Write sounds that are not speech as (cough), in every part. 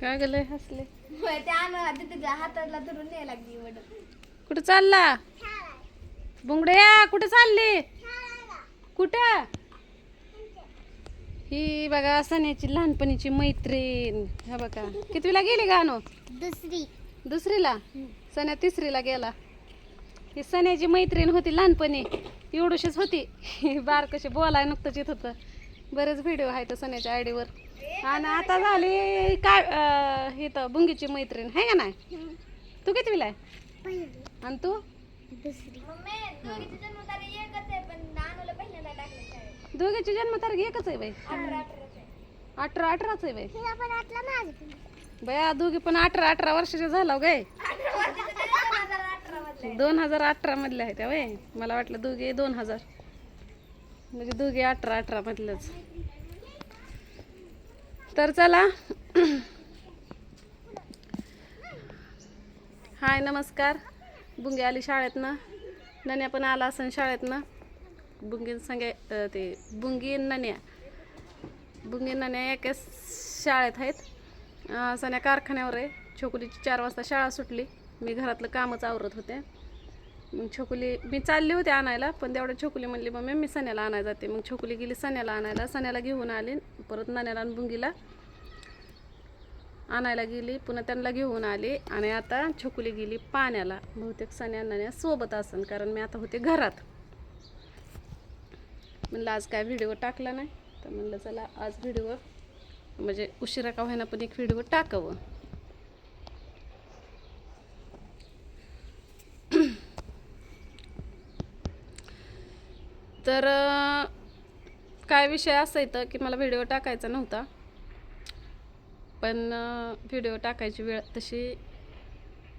काय गेलंय हसले. त्या आणा तिच्या हाताला धरून न्याय लागली वडत कुठं चालला? बुंगड्या कुठं चालली? कुठं? ही बघा सण्याची लहानपणीची मैत्रीण. हा बघा कितवीला गेली गाणं दुसरी. दुसरीला? सण्या तिसरीला गेला. ही सण्याची मैत्रीण होती लहानपणी. एवढीशीच होती. (laughs) बार कशी बोलाय नुकतंच येत होतं. बरेच व्हिडिओ आहेत सण्याच्या आयडीवर आणि आता झाली काय ही तर बुंगीची मैत्रीण आहे का नाही? तू कितवीला आहे? पहिली. आणि तू? दुसरी. मम्मी दोघीची जन्मतारीख एकच आहे बाई. अठरा अठराच आहे. बाई. बया दोघी पण अठरा अठरा वर्षाच्या झाला गे. दोन हजार अठरा मधल्या आहेत. वय मला वाटलं दोघे दोन हजार. म्हणजे दोघे अठरा अठरा मधलंच. तर चला. हाय नमस्कार. बुंगे आली शाळेतनं. नन्या पण आला असन शाळेतनं. बुंगीन संगे ते बुंगी नन्या. बुंगी नन्या एकाच शाळेत आहेत. सन्या सण्या कारखान्यावर आहे. छोकुलीची चार वाजता शाळा सुटली. मी घरातलं कामच आवरत होते. मग छोकुली मी चालली होते आणायला पण तेवढं छोकुली म्हणली मम्मी मी सण्याला आणायला जाते. मग छोकुली गेली सण्याला आणायला सण्याला घेऊन आली परत नाण्याला आणि बुंगीला आणायला गेली पुन्हा त्यांना घेऊन आली आणि आता छोकुली गेली पाण्याला. बहुतेक सण्या नाण्या सोबत असन कारण मी आता होते घरात. म्हणलं आज काय व्हिडिओ टाकला नाही? तर म्हणलं चला आज व्हिडिओ म्हणजे उशिरा का होईना पण एक व्हिडिओ टाकावं. तर काय विषय असा येतं की मला व्हिडिओ टाकायचा नव्हता. पण व्हिडिओ टाकायची वेळ तशी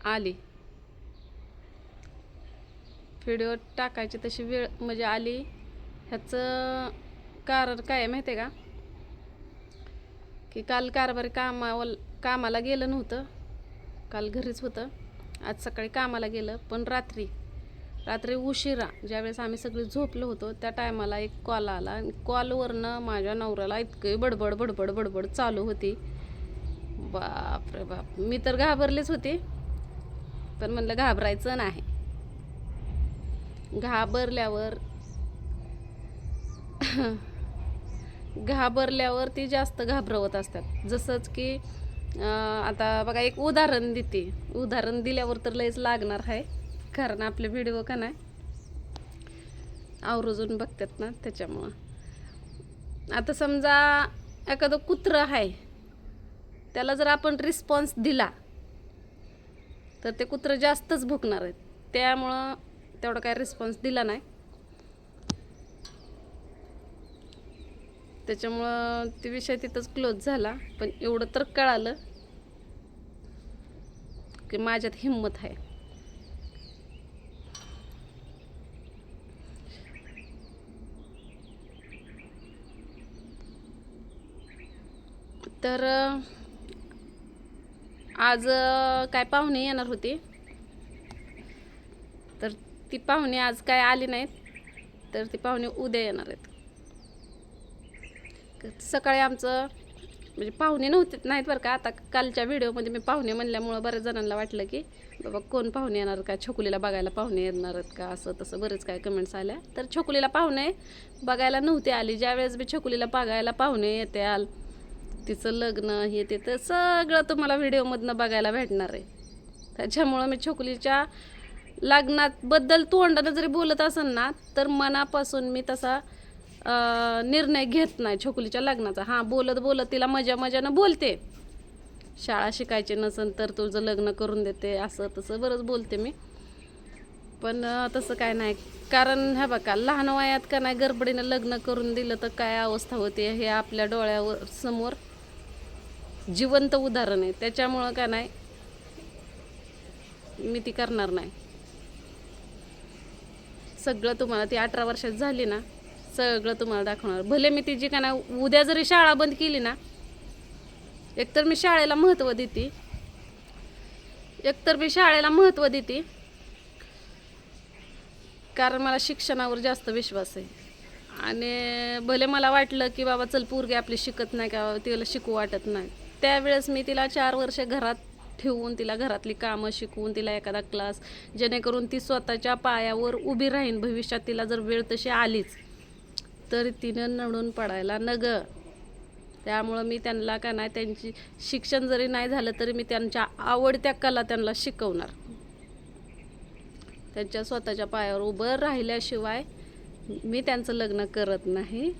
आली. व्हिडिओ टाकायची तशी वेळ म्हणजे आली. ह्याचं कारण काय आहे माहिती आहे का? की काल कारभारी कामावर कामाला गेलं नव्हतं. काल घरीच होतं. आज सकाळी कामाला गेलं पण रात्री रात्री उशिरा ज्यावेळेस आम्ही सगळे झोपलो होतो त्या टायमाला एक कॉल आला. आणि कॉलवरनं माझ्या नवऱ्याला इतकं बडबड बडबड बडबड चालू होती. बाप रे बाप. मी तर घाबरलेच होते पण म्हणलं घाबरायचं नाही. घाबरल्यावर घाबरल्यावर ती जास्त घाबरवत असतात. जसंच की आता बघा एक उदाहरण देते. उदाहरण दिल्यावर तर लयच लागणार आहे कारण आपले व्हिडिओ का नाही? आवर्जून बघतात ना त्याच्यामुळं. आता समजा एखादं कुत्रं आहे त्याला जर आपण रिस्पॉन्स दिला तर ते कुत्रं जास्तच भुकणार आहेत. त्यामुळं तेवढा काय रिस्पॉन्स दिला नाही. त्याच्यामुळं ते विषय तिथंच क्लोज झाला पण एवढं तर कळालं की माझ्यात हिंमत आहे. तर आज काय पाहुणे येणार होते. तर ती पाहुणे आज काय आली नाहीत. तर ती पाहुणे उद्या येणार आहेत. सकाळी आमचं म्हणजे पाहुणे नव्हते नाहीत बरं का. आता कालच्या व्हिडिओमध्ये मी पाहुणे म्हणल्यामुळं बऱ्याच जणांना वाटलं की बाबा कोण पाहुणे येणार? का छोकुलीला बघायला पाहुणे येणार आहेत का? असं तसं बरेच काय कमेंट्स आल्या. तर छोकुलीला पाहुणे बघायला नव्हते आली. ज्यावेळेस मी छोकुलीला बघायला पाहुणे येते आल तिचं लग्न हे ते तर सगळं तुम्हाला व्हिडिओमधनं बघायला भेटणार आहे. त्याच्यामुळं मी छोकलीच्या लग्नाबद्दल तोंडानं जरी बोलत असेल ना तर मनापासून मी तसा निर्णय घेत नाही छोकलीच्या लग्नाचा. हां बोलत बोलत तिला मजा मजानं बोलते. शाळा शिकायची नसेल तर तुझं लग्न करून देते असं तसं बरंच बोलते मी. पण तसं काय नाही. कारण ह्या बघा लहान वयात का नाही गडबडीनं लग्न करून दिलं तर काय अवस्था होते हे आपल्या डोळ्यावर समोर. जिवंत उदाहरण आहे. त्याच्यामुळं का नाही? मी ती करणार नाही. सगळं तुम्हाला ती अठरा वर्षात झाली ना सगळं तुम्हाला दाखवणार. भले मी तिची का नाही उद्या जरी शाळा बंद केली ना एकतर मी शाळेला महत्त्व देते. एकतर मी शाळेला महत्त्व देते. कारण मला शिक्षणावर जास्त विश्वास आहे. आणि भले मला वाटलं की बाबा चल पोरगी आपली शिकत नाही का तिला शिकू वाटत नाही. त्यावेळेस मी तिला चार वर्ष घरात ठेवून तिला घरातली कामं शिकवून तिला एखादा क्लास जेणेकरून ती स्वतःच्या पायावर उभी राहीन. भविष्यात तिला जर वेळ तशी आलीच तर तिनं नडून पडायला नग. त्यामुळं मी त्यांना का नाही त्यांची शिक्षण जरी नाही झालं तरी मी त्यांच्या आवडत्या कला त्यांना शिकवणार. त्यांच्या स्वतःच्या पायावर उभं राहिल्याशिवाय मी त्यांचं लग्न करत नाही.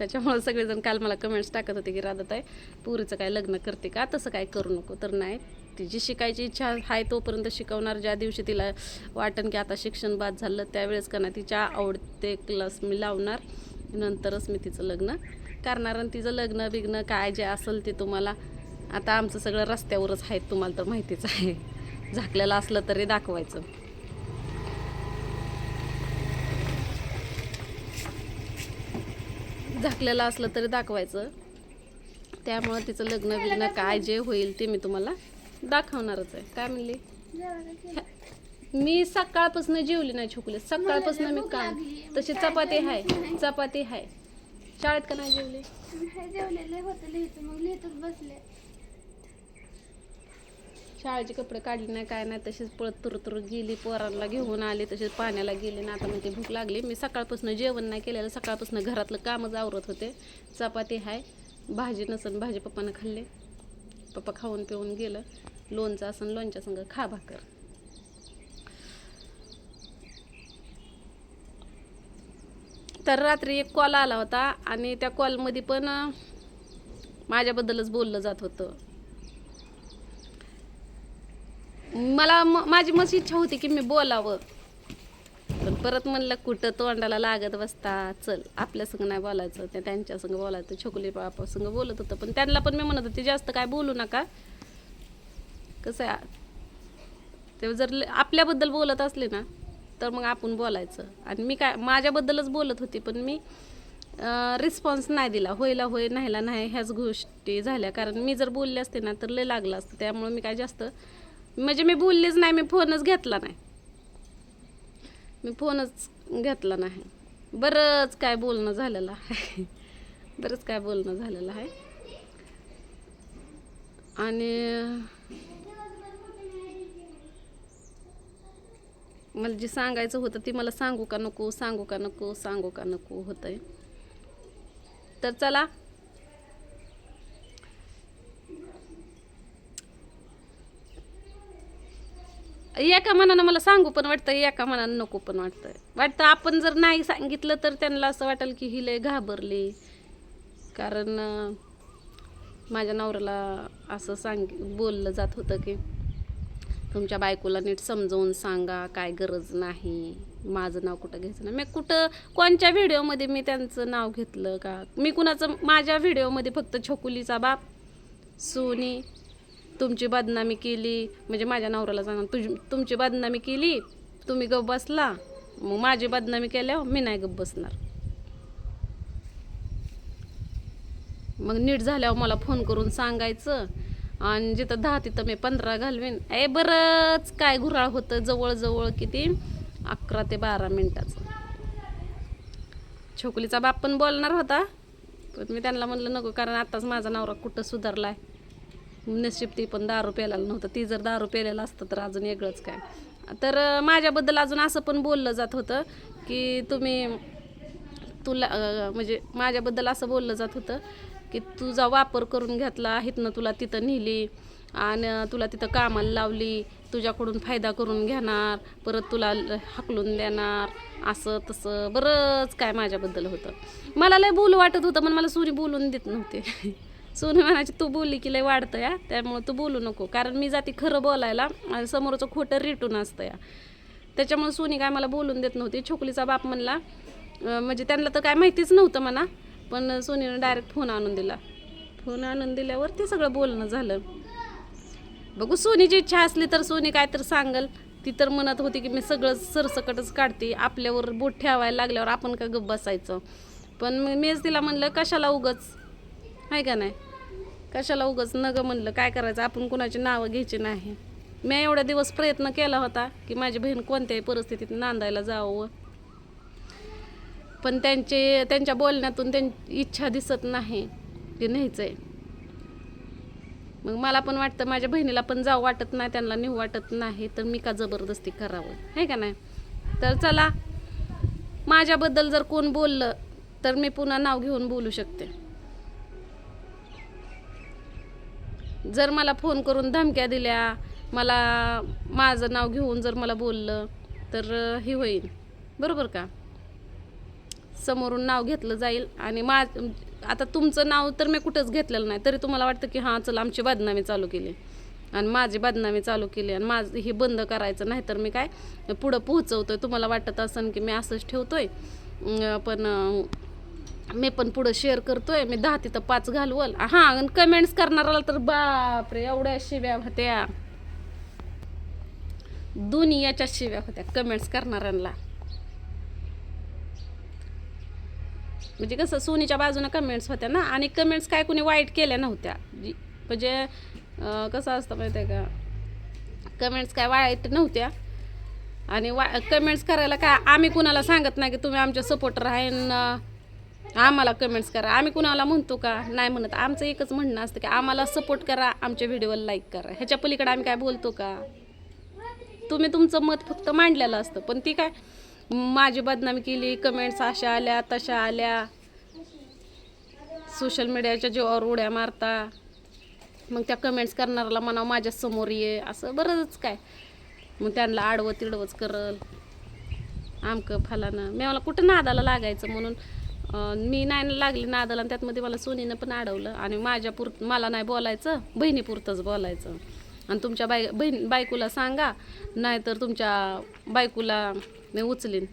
त्याच्यामुळं सगळेजण काल मला कमेंट्स टाकत होते की राधात आहे पुरीचं काय लग्न करते का? तसं काय करू नको. तर नाही तिची शिकायची इच्छा आहे तोपर्यंत शिकवणार. ज्या दिवशी तिला वाटण की आता शिक्षण बाद झालं त्यावेळेस का नाही तिच्या आवडते क्लास मी लावणार. नंतरच मी तिचं लग्न करणार. आणि तिचं लग्न बिग्न काय जे असेल ते तुम्हाला आता आमचं सगळं रस्त्यावरच आहेत तुम्हाला तर माहितीच आहे. झाकलेलं असलं तरी दाखवायचं. झाकलेलं असलं तरी दाखवायचं. त्यामुळं तिचं लग्न बिग्न काय जे होईल ते मी तुम्हाला दाखवणारच आहे. काय म्हणली? मी सकाळपासून जेवली नाही छोकले. सकाळपासून मी काम तशी चपाती आहे चपाती आहे शाळेत का नाही जेवली जेवलेले होते लिहित मग लिहितच बसले शाळेचे कपडे काढले नाही काय नाही तशीच पळत तुर तुर गेली पोरांना घेऊन आले तशीच पाण्याला गेले ना आता म्हणते भूक लागली. मी सकाळपासून जेवण नाही केलेलं सकाळपासून घरातलं कामच आवरत होते. चपाती आहे भाजी नसन भाजी पप्पानं खाल्ले. पप्पा खाऊन पिऊन गेलं. लोणचं असन लोणच्या संग खा भाकर. तर रात्री एक कॉल आला होता आणि त्या कॉलमध्ये पण माझ्याबद्दलच बोललं जात होतं. मला म- माझी मस्त इच्छा होती की मी बोलावं. पण परत म्हणलं कुठं तोंडाला लागत बसता? चल आपल्या संग नाही बोलायचं. त्या त्यांच्या संग बोलायचं. छोकली बापा संग बोलत होतं. पण त्यांना पण मी म्हणत होते जास्त काय बोलू नका. कसं आहे? ते जर ल- आपल्याबद्दल बोलत असले ना तर मग आपण बोलायचं. आणि मी काय माझ्याबद्दलच बोलत होती पण मी रिस्पॉन्स नाही दिला. होयला होय नाहीला नाही ह्याच गोष्टी झाल्या. कारण मी जर बोलले असते ना तर लय लागलं असतं. त्यामुळे मी काय जास्त म्हणजे मी बोललीच नाही मी फोनच घेतला नाही. मी फोनच घेतला नाही. बरंच काय बोलणं झालेलं आहे. बरंच काय बोलणं झालेलं आहे. आणि मला जे सांगायचं होतं ते मला सांगू का नको सांगू का नको सांगू का नको होतंय. तर चला एका मनानं मला सांगू पण वाटतं एका मनानं नको पण वाटतं. वाटतं आपण जर नाही सांगितलं तर त्यांना असं वाटेल की ही लय घाबरली. कारण माझ्या नवऱ्याला असं सांग बोललं जात होतं की तुमच्या बायकोला नीट समजावून सांगा काय गरज नाही. माझं नाव कुठं घ्यायचं नाही. मी कुठं कोणच्या व्हिडिओमध्ये मी त्यांचं नाव घेतलं का? मी कुणाचं माझ्या व्हिडिओमध्ये फक्त छोकुलीचा बाप सोनी तुमची बदनामी केली म्हणजे माझ्या नवऱ्याला सांगा तुझी तुमची बदनामी केली तुम्ही गप बसला मग माझी बदनामी केल्यावर मी नाही गप बसणार. मग नीट झाल्यावर मला फोन करून सांगायचं आणि जिथं दहा तिथं मी पंधरा घालवीन. ए बरंच काय घुराळ होतं जवळजवळ किती? अकरा ते बारा मिनटाचं. छोकलीचा बाप पण बोलणार होता पण मी त्यांना म्हणलं नको कारण आत्ताच माझा नवरा कुठं सुधारला आहे नशीब ती पण दारू प्यायला नव्हतं. ती जर दारू प्यायला असतं तर अजून वेगळंच काय. तर माझ्याबद्दल अजून असं पण बोललं जात होतं की तुम्ही तुला म्हणजे माझ्याबद्दल असं बोललं जात होतं की तुझा वापर करून घेतला इथनं तुला तिथं नेली आणि तुला तिथं कामाला लावली तुझ्याकडून फायदा करून घेणार परत तुला ल- हाकलून देणार असं तसं बरंच काय माझ्याबद्दल होतं. मला लय बोलू वाटत होतं पण मला सूर्य बोलून देत नव्हते. (laughs) सोनं म्हणायची तू बोलली की लय वाढतं या त्यामुळे तू बोलू नको. कारण मी जाते खरं बोलायला आणि समोरचं खोटं रिटून असतं या त्याच्यामुळे सोनी काय मला बोलून देत नव्हती. छोकलीचा बाप म्हणला म्हणजे त्यांना तर काय माहितीच नव्हतं म्हणा पण सोनीनं डायरेक्ट फोन आणून दिला. फोन आणून दिल्यावर ते सगळं बोलणं झालं. बघू सोनीची इच्छा असली तर सोनी काय तर सांगल. ती तर म्हणत होती की मी सगळं सरसकटच काढते. आपल्यावर बोट ठेवायला लागल्यावर आपण का गप बसायचं? पण मीच तिला म्हणलं कशाला उगच? आहे का नाही? कशाला उगच नगं म्हणलं? काय करायचं? आपण कुणाची नावं घ्यायची नाही. मी एवढा दिवस प्रयत्न केला होता की माझी बहीण कोणत्याही परिस्थितीत नांदायला जावं. पण त्यांचे त्यांच्या बोलण्यातून त्यांची इच्छा दिसत नाही. ते न्यायचं आहे मग मला पण वाटतं माझ्या बहिणीला पण जाऊ वाटत नाही त्यांना नेऊ वाटत नाही तर मी का जबरदस्ती करावं? आहे का नाही? तर चला माझ्याबद्दल जर कोण बोललं तर मी पुन्हा नाव घेऊन बोलू शकते. जर मला फोन करून धमक्या दिल्या मला माझं नाव घेऊन जर मला बोललं तर हे होईल. बरोबर का? समोरून नाव घेतलं जाईल आणि मा आता तुमचं नाव तर मी कुठंच घेतलेलं नाही तरी तुम्हाला वाटतं की हां चल आमची बदनामी चालू केली. आणि माझी बदनामी चालू केली आणि माझं हे बंद करायचं नाही तर मी काय पुढं पोहोचवतोय. तुम्हाला वाटत असेल की मी असंच ठेवतोय? आहे पण मी पण पुढं शेअर करतोय. मी दहा तिथं पाच घालवल. हां आणि कमेंट्स करणाराला तर बापरे एवढ्या शिव्या होत्या. दुनियाच्या शिव्या होत्या कमेंट्स करणाऱ्यांना म्हणजे कसं सोनीच्या बाजूने कमेंट्स होत्या ना आणि कमेंट्स काय कुणी वाईट केल्या नव्हत्या. म्हणजे कसं असतं माहिती आहे का? कमेंट्स काय वाईट नव्हत्या. आणि वा कमेंट्स करायला काय आम्ही कुणाला सांगत नाही की तुम्ही आमच्या सपोर्टर आहे आम्हाला कमेंट्स करा. आम्ही कुणाला म्हणतो का? नाही म्हणत. आमचं एकच म्हणणं असतं की आम्हाला सपोर्ट करा आमच्या व्हिडिओला लाईक करा. ह्याच्या पलीकडे आम्ही काय बोलतो का? तुम्ही तुमचं मत फक्त मांडलेलं असतं. पण ती काय माझी बदनामी केली कमेंट्स अशा आल्या तशा आल्या. सोशल मीडियाच्या जीवावर उड्या मारता. मग त्या कमेंट्स करणाऱ्याला म्हणावं माझ्यासमोर ये. असं बरंच काय. मग त्यांना आडवं तिडवंच करल. आमकं फलानं. मी मला कुठं नादाला लागायचं म्हणून? मी नाही लागली नादाला आणि त्यातमध्ये मला सोनीनं पण अडवलं. आणि माझ्या पुर मला नाही बोलायचं बहिणीपुरतंच बोलायचं. आणि तुमच्या बाय बहीण बायकोला सांगा नाहीतर तुमच्या बायकोला मी उचलीन.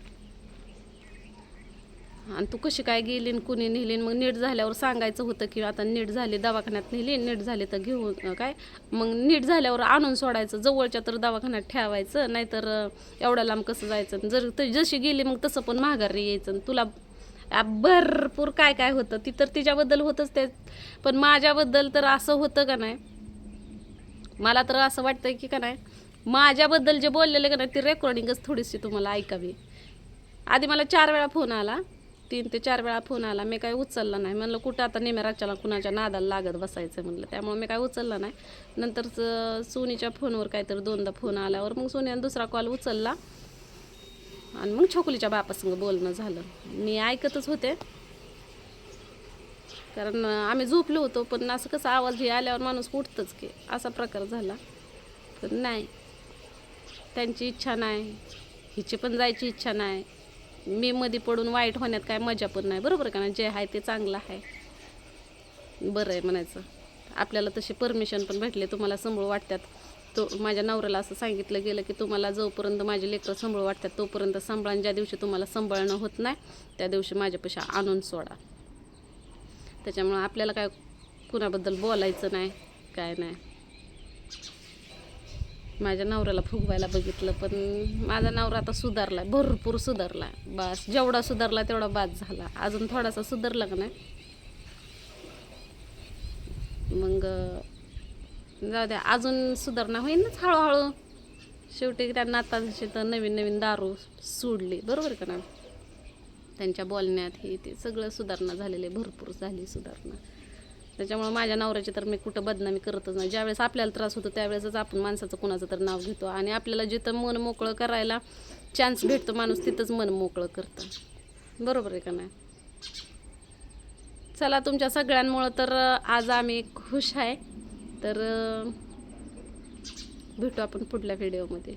आणि तू कशी काय गेली कुणी नेली मग नीट झाल्यावर सांगायचं होतं की आता नीट झाली दवाखान्यात नेली नीट झाली तर घेऊन काय? मग नीट झाल्यावर आणून सोडायचं जवळच्या तर दवाखान्यात ठेवायचं नाहीतर एवढ्या लांब कसं जायचं? जर जशी गेली मग तसं पण माघारी यायचं. आणि तुला भरपूर काय काय होतं. ती तर तिच्याबद्दल होतंच ते. पण माझ्याबद्दल तर असं होतं का नाही? मला तर असं वाटतं की का नाही माझ्याबद्दल जे बोललेले का नाही ती रेकॉर्डिंगच थोडीशी तुम्हाला ऐकावी. आधी मला चार वेळा फोन आला. तीन ते चार वेळा फोन आला. मी काय उचलला नाही. म्हणलं कुठं आता नेम्या कुणाच्या नादाला लागत बसायचं म्हणलं. त्यामुळे मी काय उचलला नाही. नंतर सोनीच्या फोनवर काहीतरी दोनदा फोन आल्यावर मग सोनीने दुसरा कॉल उचलला. आणि मग छोकुलीच्या बापासंग बोलणं झालं. मी ऐकतच होते. कारण आम्ही झोपलो होतो पण असं कसं आवाज हे आल्यावर माणूस उठतच की असा प्रकार झाला. पण नाही. त्यांची इच्छा नाही. हिची पण जायची इच्छा नाही. मी मध्ये पडून वाईट होण्यात काय मजा पण नाही. बरोबर का नाही? जे आहे ते चांगलं आहे. बरं आहे म्हणायचं. आपल्याला तशी परमिशन पण भेटले तुम्हाला समूळ वाटतात. तो माझ्या नवऱ्याला असं सांगितलं गेलं की तुम्हाला जोपर्यंत माझे लेकरं सांभाळू वाटतात तोपर्यंत सांभाळून ज्या दिवशी तुम्हाला सांभाळणं होत नाही त्या दिवशी माझ्यापेक्षा आणून सोडा. त्याच्यामुळं आपल्याला काय कुणाबद्दल बोलायचं नाही काय नाही. माझ्या नवऱ्याला फुगवायला बघितलं पण माझा नवरा आता सुधारला भरपूर सुधारला बस जेवढा सुधारला तेवढा बाद झाला. अजून थोडासा सुधारला का नाही? मग जाऊ द्या अजून सुधारणा होईनच हळूहळू. शेवटी त्यांना आता तर नवीन नवीन दारू सोडली. बरोबर का ना त्यांच्या बोलण्यात हे ते सगळं सुधारणा झालेले भरपूर झाली सुधारणा. त्याच्यामुळे माझ्या नवऱ्याची तर मी कुठं बदनामी करतच नाही. ज्यावेळेस आपल्याला त्रास होतो त्यावेळेसच आपण माणसाचं कुणाचं तर नाव घेतो. आणि आपल्याला जिथं मन मोकळं करायला चान्स भेटतो माणूस तिथंच मन मोकळं करतं. बरोबर आहे का नाही? चला तुमच्या सगळ्यांमुळं तर आज आम्ही खुश आहे. तर भेटू आपण पुढल्या व्हिडिओमध्ये